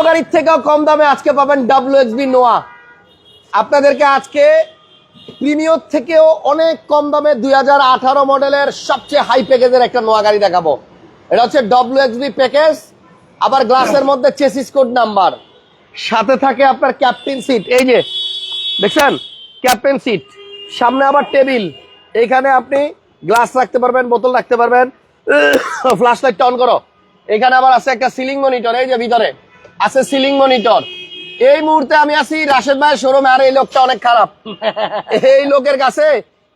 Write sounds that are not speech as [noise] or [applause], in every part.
প্রিমিয় গাড়ির থেকেও কম দামে আজকে পাবেন ডাব্লিউ এক্সবি নোয়া আপনাদেরকে আজকে প্রিমিয়র থেকেও অনেক কম দামে দুই হাজার আঠারো মডেলের সবচেয়ে হাই প্যাকেজের একটা নোয়া গাড়ি দেখাবো। এটা হচ্ছে ডাব্লিউ এক্সবি প্যাকেজ আবার গ্লাসের মধ্যে চেসিস কোড নাম্বার সাথে থাকে আপনার ক্যাপ্টেন সিট এই যে, দেখছেন? ক্যাপ্টেন সিট সামনে আবার টেবিল এখানে আপনি গ্লাস রাখতে পারবেন, বোতল রাখতে পারবেন। ফ্ল্যাশ লাইটটা অন করো। এখানে আবার আছে একটা সিলিং মনিটর এই যে ভিতরে। আছে সিলিং মনিটর এই মুহূর্তে আমি আছি রাশেদ ভাইয়ের শোরুমে আর এই লোকটা অনেক খারাপ। এই লোকের কাছে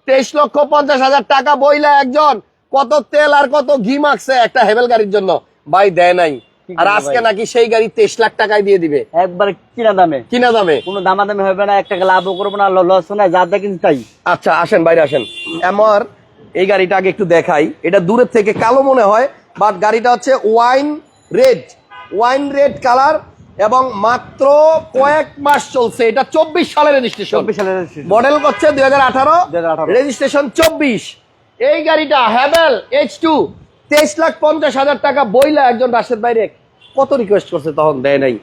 তেইশ লক্ষ পঞ্চাশ হাজার টাকা বইলে একজন কত তেল আর কত ঘি মাখছে একটা হেভেল গাড়ির জন্য। ভাই দেয় নাই। আর আজকে নাকি সেই গাড়ি তেইশ লাখ টাকায় দিয়ে দিবে। একবার কিনা দামে। কিনা দামে। কোনো দামাদামি হবে না এক টাকা লাভও করব না লস না যা দেখেন তাই। আচ্ছা আসেন বাইরে আসেন। আমার এই গাড়িটা আগে একটু দেখাই। এটা দূরের থেকে কালো মনে হয় বাট গাড়িটা হচ্ছে wine red wine red colour এবং মাত্র কয়েক মাস চলছে। এটা চব্বিশ সালের রেজিস্ট্রেশন চব্বিশ সালের মডেল করছে দুই হাজার আঠারো। রেজিস্ট্রেশন চব্বিশ। এই গাড়িটা হ্যাভেল এইচ টু তেইশ লাখ পঞ্চাশ হাজার টাকা বইলা একজন রাশেদ বাইরে কত রিকোয়েস্ট করছে তখন দেয় নাই।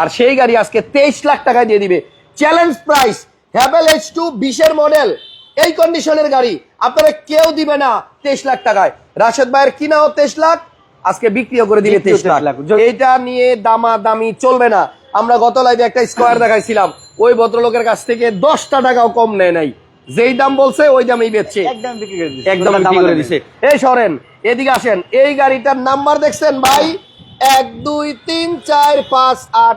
আর সেই গাড়ি আজকে তেইশ লাখ টাকায় দিয়ে দিবে। Challenge price Haval H two বিশের মডেল এই কন্ডিশনের গাড়ি। আপনারা কেউ দিবে না তেইশ লাখ টাকায়। রাশেদ ভাইয়ের কিনাও তেইশ লাখ আজকে বিক্রিও করে দিবে তেইশ লাখ। 23 লাখ। যদি- এটা নিয়ে দামা দামি চলবে না। আমরা গত লাইভে একটা স্কোয়ার দেখাইছিলাম। ওই ভদ্রলোকের কাছ থেকে দশটা টাকাও কম নেয় নাই। যেই দাম বলছে ওই দামেই বেচছে। একদম বিক্রি করে দিচ্ছে একদম বিক্রি করে দিছে। এই সরেন এদিকে আসেন। এই গাড়িটার নাম্বার দেখছেন ভাই? এক দুই তিন চার পাঁচ আট।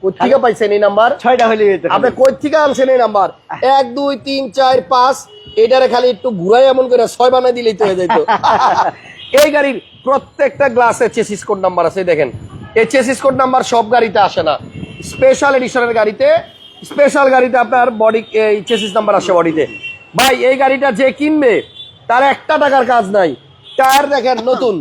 কোথেকে পাইছেন এই নাম্বার? ছয়টা আপনি আনছেন এই নাম্বার? এক দুই তিন চার পাঁচ। এটারে খালি একটু ঘুরাই এমন করে ছয় বানাই দিলেই তো হয়ে যেত [laughs] এই গাড়ির প্রত্যেকটা গ্লাসে চেসিস কোড নাম্বার আছে দেখেন। এই চেসিস কোড নাম্বার সব গাড়িতে আসে না। স্পেশাল এডিশনের গাড়িতে স্পেশাল গাড়িতে আপনার বডি এই চেসিস নাম্বার আসে বডিতে ভাই এই গাড়িটা যে কিনবে তার একটা টাকার কাজ নাই। টায়ার দেখেন নতুন।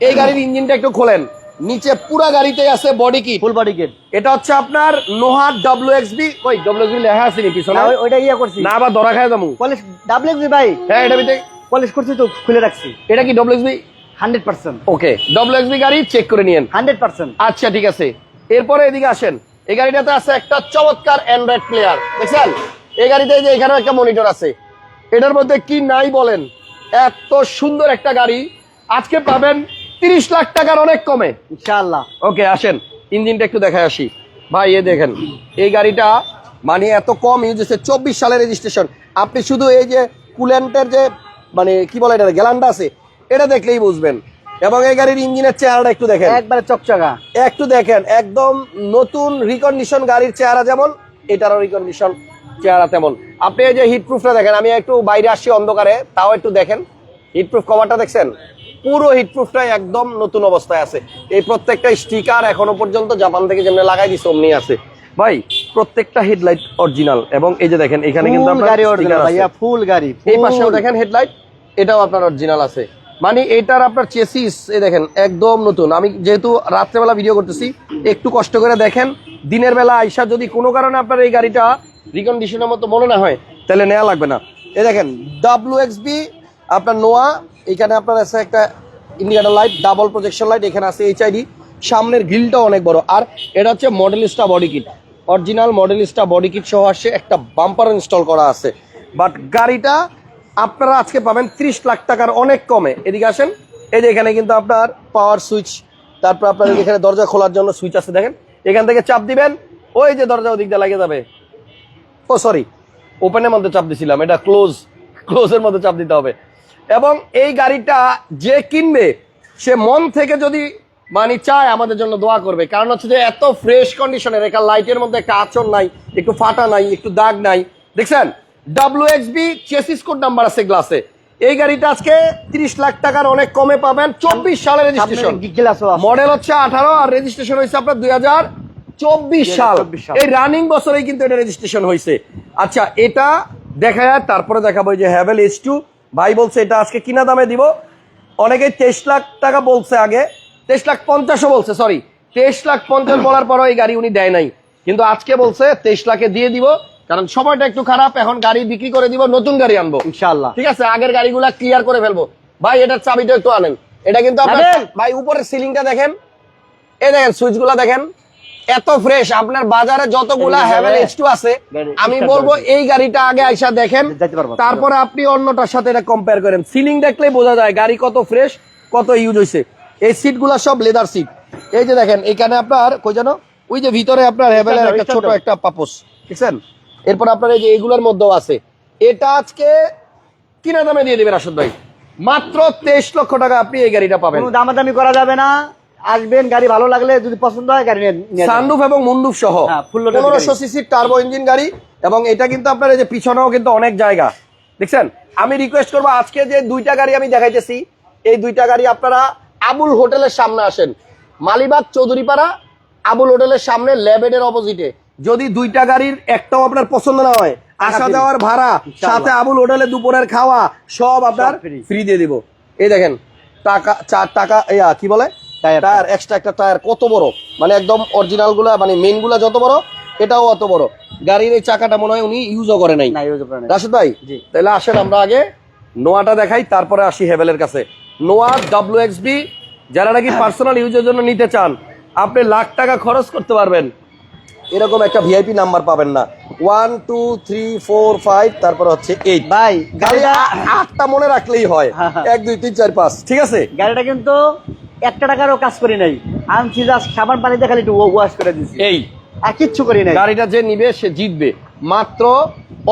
এই গাড়ির ইঞ্জিনটা একটু খোলেন। নিচে পুরা গাড়িতে আছে body kit full body gate এটা হচ্ছে আপনার নোহা ডাব্লিউ এক্সবি ওই ডাব্লিউ এক্সবি লেখা আছে নি পিছনে? ওইটা ইয়ে করছি। না আবার ধরা খায় যাব। পলিশ ডাবল ভাই। হ্যাঁ এটা ভিতরে পলিশ করছি তো খুলে রাখছি। এটা কি W X B hundred percent. Okay W X B গাড়ি চেক করে নিয়েন। Hundred percent. আচ্ছা ঠিক আছে। এরপরে এদিকে আসেন। এই গাড়িটাতে আছে একটা চমৎকার অ্যান্ড্রয়েড প্লেয়ার দেখছেন? এই গাড়িতে যে এখানে একটা মনিটর আছে। এটার মধ্যে কি নাই বলেন? এত সুন্দর একটা গাড়ি। আজকে পাবেন তিরিশ লাখ টাকার অনেক কমে। ইনশাআল্লাহ। ওকে আসেন। ইঞ্জিনটা একটু দেখায় আসি। ভাই এ দেখেন। এই গাড়িটা মানে এত কম ইউজ হচ্ছে চব্বিশ সালের রেজিস্ট্রেশন আপনি শুধু এই যে কুলেন্টের যে মানে কি বলে এটা গ্যালান্ডা আছে এটা দেখলেই বুঝবেন। এবং এই গাড়ির ইঞ্জিনের চেহারাটা একটু দেখেন। একবারে চকচকা। একটু দেখেন একদম নতুন রিকন্ডিশন গাড়ির চেহারা যেমন এটারও রিকন্ডিশন চেহারা তেমন। আপনি এই যে হিটপ্রুফটা দেখেন আমি একটু বাইরে আসছি অন্ধকারে তাও একটু দেখেন। হিটপ্রুফ কভারটা দেখছেন? পুরো হিটপ্রুফটাই একদম নতুন অবস্থায় আছে। এই প্রত্যেকটা স্টিকার এখনও পর্যন্ত জাপান থেকে যেমন লাগাই দিছে অমনি আছে। ভাই প্রত্যেকটা হেডলাইট অরিজিনাল এবং এই যে দেখেন এখানে কিন্তু গাড়ি অরিজিনাল ভাইয়া ফুল গাড়ি এই পাশেও দেখেন হেডলাইট এটাও আপনার অরিজিনাল আছে। মানে এটার আপনার চেসিস এই দেখেন, একদম নতুন। আমি যেহেতু রাত্রেবেলা ভিডিও করতেছি, একটু কষ্ট করে দেখেন, দিনের বেলা আইসা যদি কোনো কারণে আপনার এই গাড়িটা রিকন্ডিশনের মতো মনে না হয়, তাহলে নেওয়া লাগবে না। এ দেখেন ডাব্লিউ এক্সবি আপনার নোয়া, এখানে আপনার আছে একটা indicator light double projection light এখানে আছে এইচআইডি সামনের গ্রিলটাও অনেক বড়। আর এটা হচ্ছে Modellista body kit original Modellista body kit সহ আসছে একটা বাম্পার ইনস্টল করা আছে। বাট গাড়িটা আপনারা আজকে পাবেন ত্রিশ লাখ টাকার অনেক কমে। এদিকে আসেন। এই যে এখানে কিন্তু আপনার পাওয়ার সুইচ তারপর আপনার এখানে দরজা খোলার জন্য সুইচ আছে দেখেন। এখান থেকে চাপ দিবেন ওই যে দরজা ওদিক দিয়ে লাগিয়ে যাবে। ও সরি ওপেনের মধ্যে চাপ দিছিলাম এটা ক্লোজ ক্লোজের মধ্যে চাপ দিতে হবে। এবং এই গাড়িটা যে কিনবে সে মন থেকে যদি মানে চায় আমাদের জন্য দোয়া করবে। কারণ হচ্ছে যে এত ফ্রেশ কন্ডিশনের একটা লাইটের মধ্যে একটা আচর নাই একটু ফাটা নাই একটু দাগ নাই। দেখছেন? W X B chassis code number আছে গ্লাসে এই গাড়িটা আজকে তিরিশ লাখ টাকার অনেক কমে পাবেন। চব্বিশ সালের রেজিস্ট্রেশন মডেল হচ্ছে আঠারো আর রেজিস্ট্রেশন হয়েছে আপনার দুই হাজার চব্বিশ সাল। 2024 সাল। এই রানিং বছরেই কিন্তু এটা রেজিস্ট্রেশন হয়েছে। আচ্ছা এটা দেখা যায় তারপরে দেখাবো যে হ্যাভেল এইচ টু ভাই বলছে এটা আজকে কিনা দামে দিব? অনেকেই তেইশ লাখ টাকা বলছে আগে। তেইশ লাখ পঞ্চাশও বলছে সরি তেইশ লাখ পঞ্চাশ বলার পরও এই গাড়ি উনি দেয় নাই। কিন্তু আজকে বলছে তেইশ লাখে দিয়ে দিব। কারণ সময়টা একটু খারাপ এখন গাড়ি বিক্রি করে দিব নতুন গাড়ি আনব। ইনশাআল্লাহ। ঠিক আছে? আগের গাড়িগুলা ক্লিয়ার করে ফেলব। ভাই এটার চাবিটা একটু আনেন। এটা কিন্তু আপনার ভাই উপরের সিলিংটা দেখেন। এই দেখেন দেখেন। এত ফ্রেশ আপনার বাজারে যতগুলা হ্যাভেল। টু আছে আমি বলব এই গাড়িটা আগে আইসা দেখেন। তারপরে আপনি অন্যটার সাথে এটা কম্পেয়ার করেন। সিলিং দেখলেই বোঝা যায় গাড়ি কত ফ্রেশ কত ইউজ হয়েছে এই সিটগুলা সব লেদার সিট এই যে দেখেন এখানে আপনার কই জানো ওই যে ভিতরে আপনার হ্যাভেলের একটা ছোট একটা পাপোস দেখছেন এরপর আপনার এই যে এগুলোর মধ্যেও আছে। এটা আজকে কিনা দামে দিয়ে দেবেন রাশদ ভাই। মাত্র তেইশ লক্ষ টাকা আপনি এই গাড়িটা পাবেন। দামাদামি করা যাবে না। আসবেন গাড়ি ভালো লাগলে যদি পছন্দ হয় গাড়ি সানরুফ এবং মুন্ডুফ সহ হ্যাঁ, পনেরোশো। সিসির টার্বো ইঞ্জিন গাড়ি এবং এটা কিন্তু আপনার এই যে পিছনেও কিন্তু অনেক জায়গা। দেখছেন? আমি রিকোয়েস্ট করব আজকে যে দুইটা গাড়ি আমি দেখাইতেছি এই দুইটা গাড়ি আপনারা আবুল হোটেলের সামনে আসেন। মালিবাগ চৌধুরীপাড়া আবুল হোটেলের সামনে ল্যাবেডের অপোজিটে যদি দুইটা গাড়ির একটাও আপনার পছন্দ না হয় আসা যাওয়ার ভাড়া। সাথে আবুল হোটেলে দুপুরের খাওয়া সব আপনার ফ্রি। দিয়ে দিব। এই দেখেন টাকা চার টাকা ইয়া কি বলে? টায়ার। এক্সট্রা একটা টায়ার কত বড়? মানে একদম অরিজিনালগুলা মানে মেনগুলা যত বড় এটাও অত বড়। গাড়ির এই চাকাটা মনে হয় উনি ইউজও করে নাই। রাশেদ ভাই জি। তাহলে আসেন আমরা আগে নোয়াটা দেখাই তারপরে আসি হেভেলের কাছে। নোয়া ডাব্লিউ এক্স বি যারা নাকি [coughs] পার্সোনাল ইউজের জন্য নিতে চান আপনি লাখ টাকা খরচ করতে পারবেন। এরকম একটা ভিআইপি নাম্বার পাবেন না। One two three four five তারপর হচ্ছে এইট ভাই গাড়ি আটটা মনে রাখলেই হয়। হ্যাঁ, হ্যাঁ। এক দুই তিন চার পাঁচ। ঠিক আছে? গাড়িটা কিন্তু একটা টাকারও কাজ করি নাই। আনছি জাস্ট সাবান পানিতে খালি একটু ওয়াশ করে দিছি। এই। আর কিচ্ছু করি নাই। গাড়িটা যে নিবে সে জিতবে। মাত্র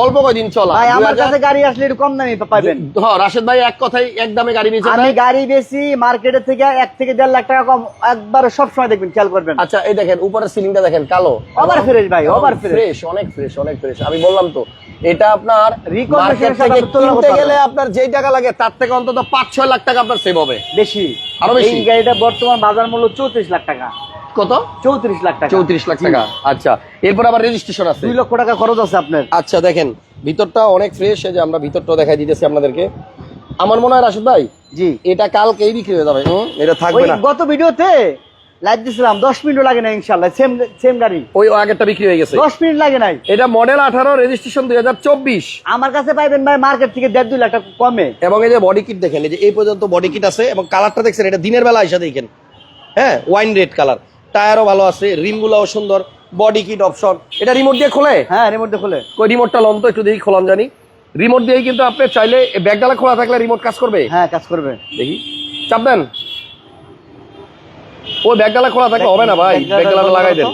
অল্প কয়দিন চলা। ভাই আমার কাছে গাড়ি আসলে একটু কম দামে পাবেন। হ্যাঁ, রাশেদ ভাই এক কথাই এক দামে গাড়ি নিয়েছে আমি গাড়ি বেশি মার্কেটের থেকে এক থেকে দেড় লাখ টাকা কম একবার সব সময় দেখবেন খেয়াল করবেন। আচ্ছা এই দেখেন উপরের সিলিংটা দেখেন কালো। Over fresh ভাই, fresh। ফ্রেশ অনেক ফ্রেশ অনেক ফ্রেশ আমি বললাম তো এটা আপনার মার্কেট থেকে কিনতে গেলে আপনার যেই টাকা লাগে তার থেকে অন্তত পাঁচ ছয় লাখ টাকা আপনার সেভ হবে। বেশি। আরও বেশি? এই গাড়িটা বর্তমান বাজার মূল্য চৌত্রিশ লাখ টাকা। কত? চৌত্রিশ লাখ টাকা। চৌত্রিশ লাখ টাকা। আচ্ছা এরপর আবার রেজিস্ট্রেশন আছে। দুই লক্ষ টাকা খরচ আছে আপনার। আচ্ছা দেখেন ভিতরটা অনেক ফ্রেশ যে আমরা ভিতরটা দেখাই দিতেছি আপনাদেরকে। আমার মনে হয় রাশেদ ভাই জি। এটা কালকেই বিক্রি হয়ে যাবে। এটা থাকবে না। গত ভিডিওতে লাইভ দিছিলাম দশ মিনিটও লাগে না ইনশাল্লাহ সেম সেম গাড়ি। ওই আগেরটা বিক্রি হয়ে গেছে। দশ মিনিট লাগে নাই। এটা মডেল আঠারো রেজিস্ট্রেশন দুই হাজার চব্বিশ। আমার কাছে পাইবেন ভাই মার্কেট থেকে দেড় দুই লাখ টাকা কমে। এবং এই যে বডি কিট দেখেন এই যে এই পর্যন্ত বডি কিট আছে এবং কালারটা দেখছেন এটা দিনের বেলা এসে দেখেন। হ্যাঁ ওয়াইন রেড কালার টায়ারও ভালো আছে রিমগুলোও সুন্দর বডি কিট অপশন এটা রিমোট দিয়ে খোলে? হ্যাঁ রিমোট দিয়ে খুলে। ওই রিমোটটা লন তো একটু দেখি খোলান জানি। রিমোট দিয়েই কিন্তু আপনি চাইলে ব্যাগডালা খোলা থাকলে রিমোট কাজ করবে? হ্যাঁ কাজ করবে। দেখি। চাপ দেন। ওই ব্যাগডালা খোলা থাকলে হবে না ভাই। ব্যাগডালাটা লাগাই দেন।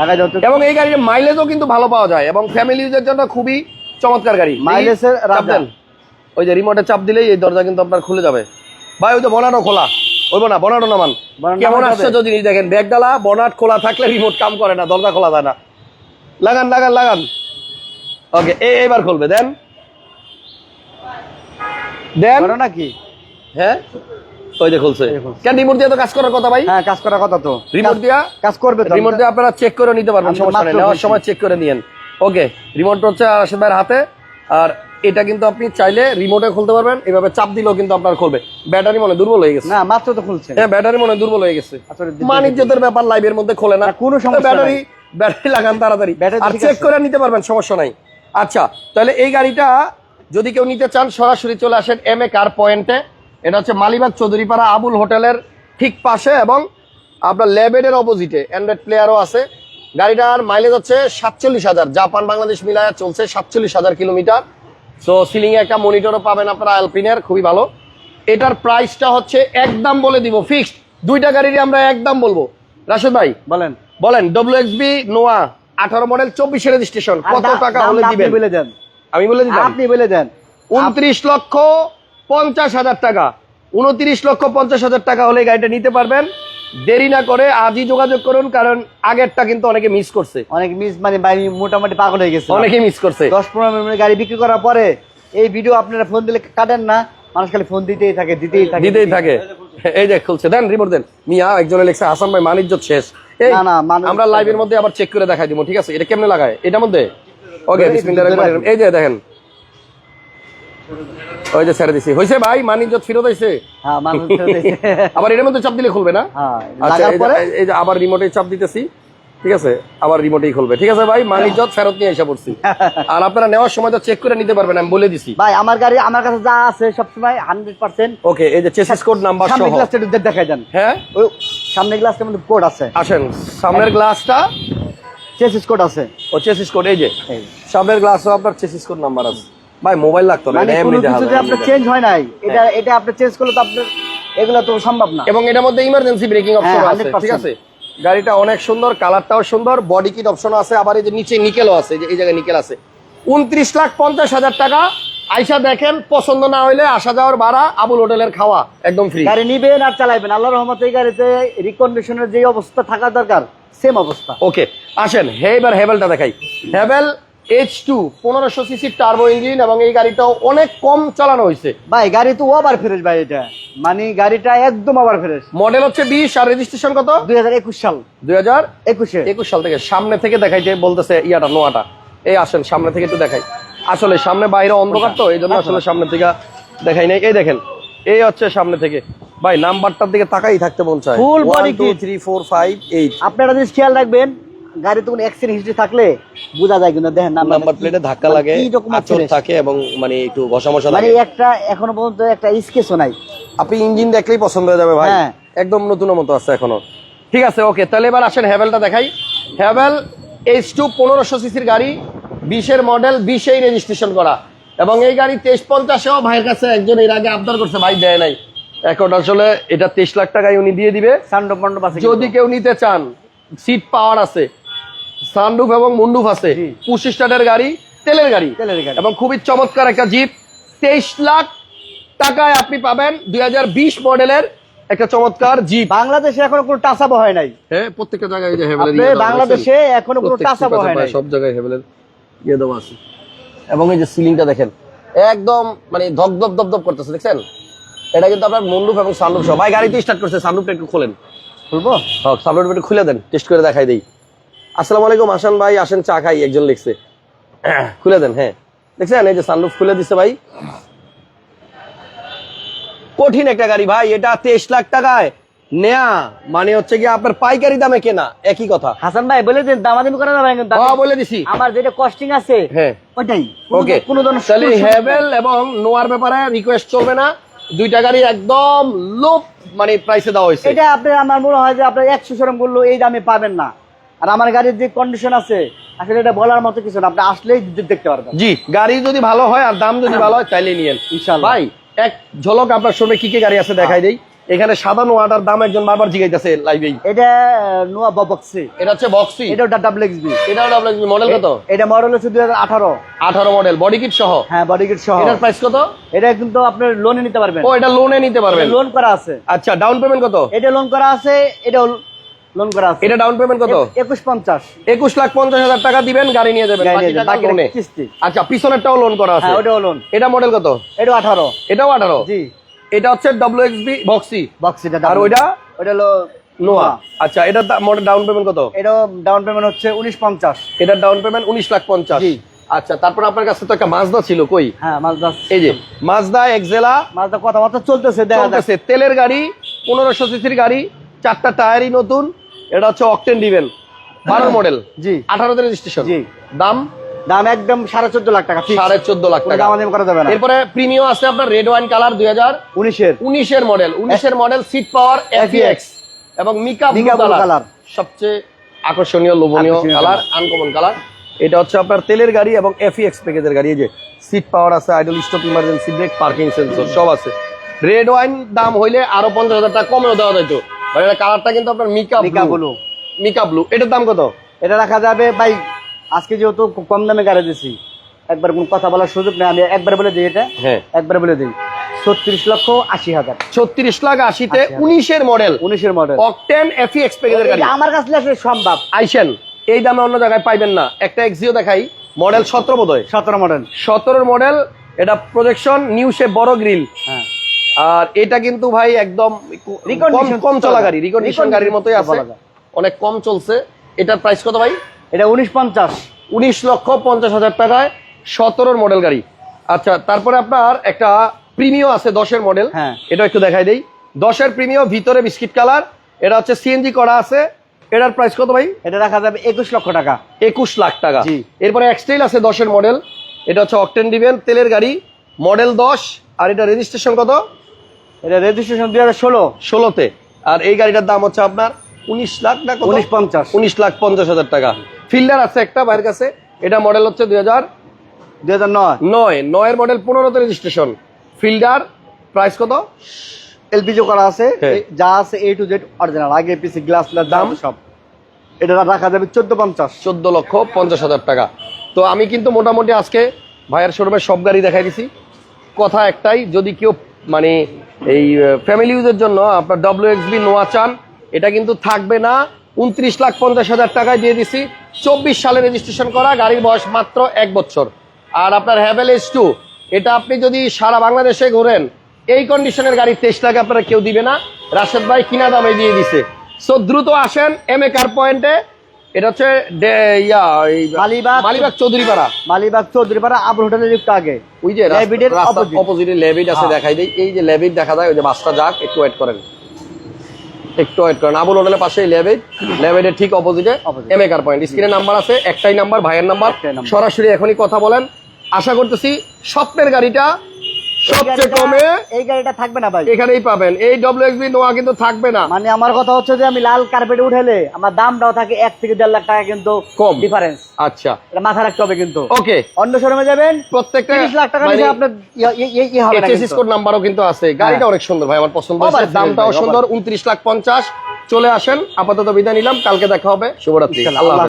লাগাই দাও তো এবং এই গাড়ির মাইলেজও কিন্তু ভালো পাওয়া যায় এবং ফ্যামিলি ইউজের জন্য খুবই চমৎকার গাড়ি। মাইলেজের চাপ দেন। ওই যে রিমোটে চাপ দিলেই এই দরজা কিন্তু আপনার খুলে যাবে। ভাই ওই যে বনাটো খোলা। না বনাটো নামান কেমন যাবে? যদি দেখেন ব্যাগডালা বনাট খোলা থাকলে রিমোট কাম করে না দরজা খোলা যায় না। লাগান লাগান লাগান। ওকে এবার খুলবে দেন। দেন। নাকি? হ্যাঁ? ওই যে খুলছে। এই যে খুলছে। কেন রিমোট দিয়ে তো কাজ করার কথা ভাই? হ্যাঁ কাজ করার কথা তো। রিমোট দিয়া? কাজ করবে তো রিমোট দিয়ে আপনারা চেক করে নিতে পারবেন আমি তো সমস্যা নেই নেওয়ার সময় চেক করে নিয়েন। ওকে রিমোট হচ্ছে ভাইয়ের হাতে আর এটা কিন্তু আপনি চাইলে রিমোটে খুলতে পারবেন এভাবে চাপ দিলেও কিন্তু আপনার খুলবে। ব্যাটারি মনে দুর্বল হয়ে গেছে। না মাত্র তো খুলছে। হ্যাঁ ব্যাটারি মনে দুর্বল হয়ে গেছে। আচ্ছা, দিতে- ব্যাপার লাইভের মধ্যে খোলে না। কোনো সমস্যা ব্যাটারি ব্যাটারি লাগান তাড়াতাড়ি। ব্যাটারি আর চেক করে নিতে পারবেন সমস্যা নাই। আচ্ছা তাহলে এই গাড়িটা যদি কেউ নিতে চান সরাসরি চলে আসেন এম এ কার পয়েন্টে এটা হচ্ছে মালিবাগ চৌধুরীপাড়া আবুল হোটেলের ঠিক পাশে এবং আপনার ল্যাবেডের অপোজিটে অ্যান্ড্রয়েড প্লেয়ারও আছে। গাড়িটার মাইলেজ হচ্ছে সাতচল্লিশ হাজার। জাপান বাংলাদেশ মিলায় চলছে সাতচল্লিশ হাজার কিলোমিটার। সো সিলিং এ একটা মনিটরও পাবেন আপনারা অ্যালপিনের খুবই ভালো। এটার প্রাইসটা হচ্ছে একদম বলে দিব ফিক্সড দুইটা গাড়িরই আমরা একদম বলব। রাশেদ ভাই? বলেন। বলেন ডব্লিউ এক্স বি নোয়া আঠারো মডেল চব্বিশে রেজিস্ট্রেশন কত টাকা হলে আপনি দিবেন? বলে দেন। আমি বলে দিলাম। আপনি বলে দেন। উনত্রিশ লক্ষ পঞ্চাশ হাজার টাকা। উনত্রিশ লক্ষ পঞ্চাশ হাজার টাকা হলে গাড়িটা নিতে পারবেন। দেরি না করে আজই যোগাযোগ করুন কারণ আগেরটা কিন্তু অনেকে মিস করছে। অনেক মিস মানে মোটামুটি পাগল হয়ে গেছে। অনেকে মিস করছে। দশ পনেরো মিনিট গাড়ি বিক্রি করার পরে এই ভিডিও আপনারা ফোন দিলে কাটেন না মানুষ খালি ফোন দিতেই থাকে দিতেই থাকে। দিতেই থাকে। এই যে খুলছে দেন রিমোট দেন। মিয়া একজনে লেখছে হাসান ভাই মানিজ্য শেষ। না, না, আমরা লাইভের মধ্যে আবার চেক করে দেখাই দিব ঠিক আছে? এটা কেমনে লাগায়? এটার মধ্যে? ওকে বিসমিল্লাহির রহমানির রহিম। এই যে দেখেন ওই যে ছেড়ে দিছি। হয়েছে ভাই ফিরত হয়েছে হ্যাঁ। আবার এটার মধ্যে চাপ দিলে খুলবে না? হ্যাঁ আচ্ছা লাগার এই যে- পরে? এই যে আবার রিমোটে চাপ দিতেছি। ঠিক আছে আবার রিমোটেই খুলবে। ঠিক আছে ভাই ফেরত নিয়ে এসে পড়ছি। [laughs] আর আপনারা নেওয়ার সময় তো চেক করে নিতে পারবেন আমি বলে দিছি। ভাই আমার গাড়ি আমার কাছে যা আছে সবসময় হান্ড্রেড পার্সেন্ট ওকে এই যে চেসিস কোড নাম্বার সহ। গ্লাসটা একটু দেখাই দেন। হ্যাঁ? ওই সামনে গ্লাসটার মধ্যে কোড আছে। আসেন সামনের গ্লাসটা চেসিস কোড আছে। ও চেসিস কোড এই যে। সামনের গ্লাসও আপনার চেসিস কোড নাম্বার আছে। ভাই মোবাইল লাগতো না মানে এমনি দেখা চেঞ্জ হয় নাই। এটা এটা আপনি চেঞ্জ করলে তো আপনার এগুলো তো সম্ভব না। এবং এটার মধ্যে ইমার্জেন্সি ব্রেকিং অপশন হ্যাঁ, আছে ঠিক আছে? গাড়িটা অনেক সুন্দর কালারটাও সুন্দর বডি কিট অপশন আছে আবার এই যে নিচে নিকেলও আছে এই যে এই জায়গায় নিকেল আছে। উনত্রিশ লাখ পঞ্চাশ হাজার টাকা আইসা দেখেন পছন্দ না হইলে আসা যাওয়ার ভাড়া আবুল হোটেলের খাওয়া একদম ফ্রি গাড়ি নিবেন আর চালাইবেন। আল্লাহ রহমতে এই গাড়িতে রিকন্ডিশনের যে অবস্থা থাকা দরকার সেম অবস্থা। ওকে আসেন হে এবার হেভেলটা দেখাই। হেভেল এইচ টু পনেরোশো সিসি টার্বো ইঞ্জিন এবং এই গাড়িটাও অনেক কম চালানো হয়েছে। ভাই গাড়ি তো ওভার ফ্রেশ ভাই এটা। মানে গাড়িটা একদম ওভার ফ্রেশ মডেল হচ্ছে বিশ আর রেজিস্ট্রেশন কত? দুই হাজার একুশ সাল। দুই হাজার একুশে। একুশ সাল থেকে সামনে থেকে দেখাইতে বলতেছে ইয়াটা নোয়াটা। এই আসেন সামনে থেকে একটু দেখাই। আসলে সামনে বাইরে অন্ধকার তো এই জন্য আসলে সামনে থেকে দেখাই নাই। এই দেখেন এই হচ্ছে সামনে থেকে। ভাই নাম্বারটার দিকে তাকাই থাকতে মন চায়। Body two kit। Three four five eight আপনারা জিনিস খেয়াল রাখবেন গাড়িতে কোনো অ্যাক্সিডেন্ট হিস্ট্রি থাকলে বোঝা যায় কিন্তু দেখেন নাম্বার প্লেটে ধাক্কা মানে লাগে আচর থাকে এবং মানে একটু ঘষা মশা মানে লাগে। একটা এখনও পর্যন্ত একটা স্কেচও নাই। আপনি ইঞ্জিন দেখলেই পছন্দ হয়ে যাবে ভাই। হ্যাঁ। একদম নতুন মতো আছে এখনও। ঠিক আছে ওকে তাহলে এবার আসেন হ্যাভেলটা দেখাই। হ্যাভেল এইচ টু পনেরোশো সিসির গাড়ি বিশের মডেল বিশেই রেজিস্ট্রেশন করা। এবং এই গাড়ি তেইশ পঞ্চাশেও ভাইয়ের কাছে একজন এর আগে আবদার করছে ভাই দেয় নাই। এখন আসলে এটা তেইশ লাখ টাকায় উনি দিয়ে দিবে। যদি কেউ নিতে চান সিট পাওয়ার আছে। সানরুফ এবং মুন্ডুফ আছে। পুশ স্টার্টের গাড়ি তেলের গাড়ি। তেলের গাড়ি। এবং খুবই চমৎকার একটা জিপ। তেইশ লাখ টাকায় আপনি পাবেন দুই হাজার বিশ মডেলের একটা চমৎকার জিপ। বাংলাদেশে এখনও কোনো টাচাবো হয় নাই। হ্যাঁ প্রত্যেকটা জায়গায় যে হেভেলের ইয়ে বাংলাদেশে এখনও কোনো টাচাবো হয় নাই। সব জায়গায় হেভেলের ইয়ে দেওয়া আছে। এবং এই যে সিলিংটা দেখেন একদম মানে ধক ধপ ধপ ধপ করতেছে দেখছেন? এটা কিন্তু আপনার মুন্ডুপ এবং সানরুফ সবাই গাড়িতে স্টার্ট করছে সানরুফটা একটু খোলেন। বলব হক সাবলেট একটু খুলে দেন টেস্ট করে দেখাই দেই। আসসালামু আলাইকুম হাসান ভাই আসেন চা খাই একজন লিখছে। খুলে দেন হ্যাঁ। দেখছেন এই যে সানরুফ খুলে দিছে ভাই। কঠিন একটা গাড়ি ভাই এটা তেইশ লাখ টাকায়। নেয়া মানে হচ্ছে কি আপনার পাইকারি দামে কেনা একই কথা। হাসান ভাই বলে যে দামাদামি করা যাবে কিন্তু হ্যাঁ বলে দিছি। আমার যেটা কস্টিং আছে হ্যাঁ। ওইটাই। ওকে কোনো ধরনের হ্যাভেল এবং নোয়ার ব্যাপারে রিকোয়েস্ট চলবে না। দুইটা গাড়ি একদম লো মানে প্রাইসে দেওয়া হয়েছে। এটা আপনি আমার মনে হয় যে আপনার একশো সরম বলল এই দামে পাবেন না। আর আমার গাড়ির যে কন্ডিশন আছে আসলে এটা বলার মতো কিছু না। আপনি আসলেই দেখতে পারবেন। জি। গাড়ি যদি ভালো হয় আর দাম যদি ভালো হয় তাইলে নিয়েন। ইনশাআল্লাহ। ভাই এক ঝলক আপনার সামনে কি কি গাড়ি আছে দেখাই দেই। এখানে সাদা নোয়াটার দাম একজন বারবার জিগাইতেছে লাইভেই এটা নোয়া বক্সি এটা হচ্ছে বক্সি এটা ডাবল এক্সবি এটা মডেল কত? এটা মডেল হচ্ছে দুই হাজার আঠারো। আঠারো মডেল বডি কিট সহ? হ্যাঁ বডি কিট সহ। এটার প্রাইস কত? এটা কিন্তু আপনার লোনে নিতে পারবেন। ও এটা লোনে নিতে পারবেন। লোন করা আছে। আচ্ছা ডাউন পেমেন্ট কত? এটা লোন করা আছে এটা লোন করা আছে। এটা ডাউন পেমেন্ট কত? একুশ পঞ্চাশ। একুশ লাখ পঞ্চাশ হাজার টাকা দিবেন গাড়ি নিয়ে যাবেন বাকি টাকা লোনে কিস্তি। আচ্ছা পিছনেরটাও লোন করা আছে। হ্যাঁ ওটাও লোন এটা মডেল কত? এটা আঠারো। এটাও আঠারো? জি। এটা হচ্ছে ডব্লিউ এক্সবি বক্সি বক্স এটা আর ওইটা? ওইটা হলো নোয়া। আচ্ছা এটা মডেল ডাউন পেমেন্ট কত? এটাও ডাউন পেমেন্ট হচ্ছে উনিশ পঞ্চাশ। এটার ডাউন পেমেন্ট উনিশ লাখ পঞ্চাশ। জি। আচ্ছা তারপর আপনার কাছে তো একটা মাজদা ছিল কই? হ্যাঁ মালদা এই যে মাজদা এক্সেলা মালদা কথাবার্তা চলতেছে দেখা যাক। চলতেছে তেলের গাড়ি পনেরোশো সিসির গাড়ি চারটা টায়ারই নতুন। এটা হচ্ছে অকটেন দিবেন বারো মডেল জি। আঠারোতে রেজিস্ট্রেশন জি। দাম? দাম একদম সাড়ে চোদ্দ লাখ টাকা সাড়ে চোদ্দ লাখ টাকা। দামাদামি করা যাবে না। এরপরে প্রিমিয়াম আছে আপনার রেড ওয়াইন কালার দুই হাজার উনিশের। উনিশের মডেল উনিশের মডেল সিট পাওয়ার এফিএক্স এবং মিকা কালার সবচেয়ে আকর্ষণীয় লোভনীয় কালার আনকমন কালার এটা হচ্ছে আপনার তেলের গাড়ি এবং এফিএক্স প্যাকেজের গাড়ি এই যে সিট পাওয়ার আছে idle stop emergency brake parking sensor সব আছে। রেড ওয়াইন দাম হইলে আরও পঞ্চাশ হাজার টাকা কমেও দেওয়া যাইতো। মানে এটা কালারটা কিন্তু আপনার mica mica blue mica blue এটার দাম কত? এটা রাখা যাবে ভাই আজকে যেহেতু কম দামে গাড়ি দিছি একবার কোনো কথা বলার সুযোগ নেই আমি একবার বলে দিই এটা। হ্যাঁ। একবার বলে দিই ছত্রিশ লক্ষ আশি হাজার। ছত্রিশ লাখ আশিতে উনিশের মডেল উনিশের মডেল অকটেন এফিএক্স প্যাকেজের গাড়ি। আমার কাছে আসলে সম্ভব। আইসেন এই দামে অন্য জায়গায় পাইবেন না। একটা এক্সিও দেখাই মডেল সতেরো বোধহয়। সতেরো মডেল সতেরোর মডেল এটা প্রজেকশন নিউ শেপ বড় গ্রিল হ্যাঁ। আর এটা কিন্তু ভাই একদম কম চলা চলা। গাড়ি রিকন্ডিশন গাড়ির মতোই আছে। অনেক কম চলছে। এটার প্রাইস কত ভাই? এটা উনিশ পঞ্চাশ। উনিশ লক্ষ পঞ্চাশ হাজার টাকায় সতেরোর মডেল গাড়ি। আচ্ছা তারপরে আপনার একটা প্রিমিও আছে দশের মডেল হ্যাঁ। এটা একটু দেখাই দেই। দশের প্রিমিও ভিতরে বিস্কিট কালার এটা হচ্ছে সিএনজি করা আছে। এটার প্রাইস কত ভাই? এটা রাখা যাবে একুশ লক্ষ টাকা। একুশ লাখ টাকা। এরপরে এক্সটেল আছে দশের মডেল এটা হচ্ছে অকটেন দিবেন তেলের গাড়ি। মডেল দশ। আর এটা রেজিস্ট্রেশন কত? এটা রেজিস্ট্রেশন দুই হাজার ষোলো। ষোলোতে। আর এই গাড়িটার দাম হচ্ছে আপনার উনিশ লাখ না? উনিশ পঞ্চাশ। উনিশ লাখ পঞ্চাশ হাজার টাকা। ফিল্ডার আছে একটা বাইরের কাছে। এটা মডেল হচ্ছে দুই হাজার দুই হাজার নয়। নয়। নয়ের মডেল পনেরোতে রেজিস্ট্রেশন ফিল্ডার প্রাইস কত? এলপিজি করা আছে। হ্যাঁ। যা আছে এ টু জেড অরিজিনাল আগে পিসি গ্লাস দাম? সব। এটা রাখা যাবে চোদ্দ পঞ্চাশ। চোদ্দ লক্ষ পঞ্চাশ হাজার টাকা। তো আমি কিন্তু মোটামুটি আজকে ভাইয়ের শোরুমে সব গাড়ি দেখাই দিছি। কথা একটাই যদি কেউ মানে এই ফ্যামিলি ইউজের জন্য আপনার ডব্লিউ নোয়া চান এটা কিন্তু থাকবে না। উনত্রিশ লাখ পঞ্চাশ হাজার টাকায় দিয়ে দিছি। চব্বিশ সালে রেজিস্ট্রেশন করা, গাড়ির বয়স মাত্র এক বছর। আর আপনার হ্যাভেল এস টু এটা আপনি যদি সারা বাংলাদেশে ঘোরেন, এই কন্ডিশনের গাড়ি তেইশ লাখ আপনারা কেউ দিবে না। রাশেদ ভাই কিনা দামে দিয়ে দিছে। সো দ্রুত আসেন এম এ কার পয়েন্টে এটা হচ্ছে ইয়া মালিবাগ- মালিবাগ চৌধুরীপাড়া। মালিবাগ চৌধুরী পাড়া আবুল হোটেলের একটু আগে। ওই যে ল্যাবিডের অপোজিটে লেবিড আছে হ্যাঁ। দেখাই দেই। এই যে লেবিড দেখা যায় ওই যে বাসটা যাক একটু ওয়েট করেন। একটু ওয়েট করেন। আবুল হোটেলের পাশে লেবিড। লেবিডের ঠিক অপোজিটে Opposite। এম কার পয়েন্ট স্ক্রিনে নাম্বার আছে একটাই নাম্বার ভাইয়ের নাম্বার সরাসরি এখনই কথা বলেন। আশা করতেছি স্বপ্নের গাড়িটা সবচেয়ে কমে এই গাড়িটা থাকবে না ভাই। এখানেই পাবেন। এই নোয়া কিন্তু থাকবে না। মানে আমার কথা হচ্ছে যে আমি লাল কার্পেটে উঠেলে আমার দামটাও থাকে এক থেকে দেড় লাখ টাকা কিন্তু কম। ডিফারেন্স আচ্ছা। এটা মাথা রাখতে হবে কিন্তু। ওকে। অন্য শোরুমে যাবেন প্রত্যেকটা তিরিশ লাখ টাকা মানে- নিচে আপনার ইয়ে- ইয়ে- ইয়ে- হবে না। স্কোর নাম্বারও কিন্তু। আছে। গাড়িটা অনেক সুন্দর ভাই আমার পছন্দ হয়েছে দামটাও সুন্দর। উনত্রিশ লাখ পঞ্চাশ। চলে আসেন আপাতত বিদায় নিলাম। কালকে দেখা হবে। শুভরাত্রি। আল্লাহ।